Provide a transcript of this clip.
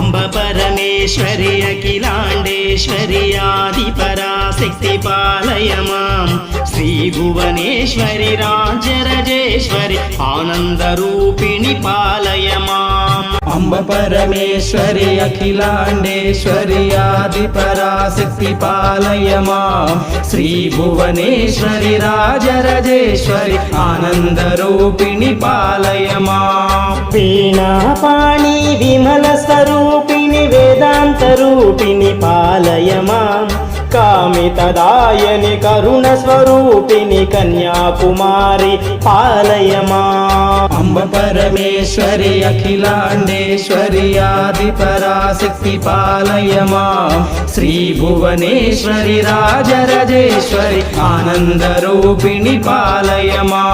అంబ పరమేశ్వరి అఖిలాండేశ్వరి ఆది పరాశక్తి పాలయ మాం శ్రీ భువనేశ్వరి రాజరజేశ్వరి ఆనంద రూపిణి పాలయ మాం అంబ పరమేశ్వరి అఖిలాండేశ్వరి ఆది పరాశక్తి పాలయ మాం శ్రీ భువనేశ్వరి రాజరజేశ్వరి ఆనంద రూపిణి పాలయ మాం వీణాపాణి విమల స్వరూపిణి వేదాంత రూపిణి పాలయమాం? కామితదాయని కరుణ స్వరూపిణి కన్యాకుమారి పాలయమా? అంబ పరమేశ్వరి అఖిలాండేశ్వరి ఆది పరాశక్తి పాలయమా? శ్రీ భువనేశ్వరి రాజరజేశ్వరి ఆనందరూపిణి పాలయమా?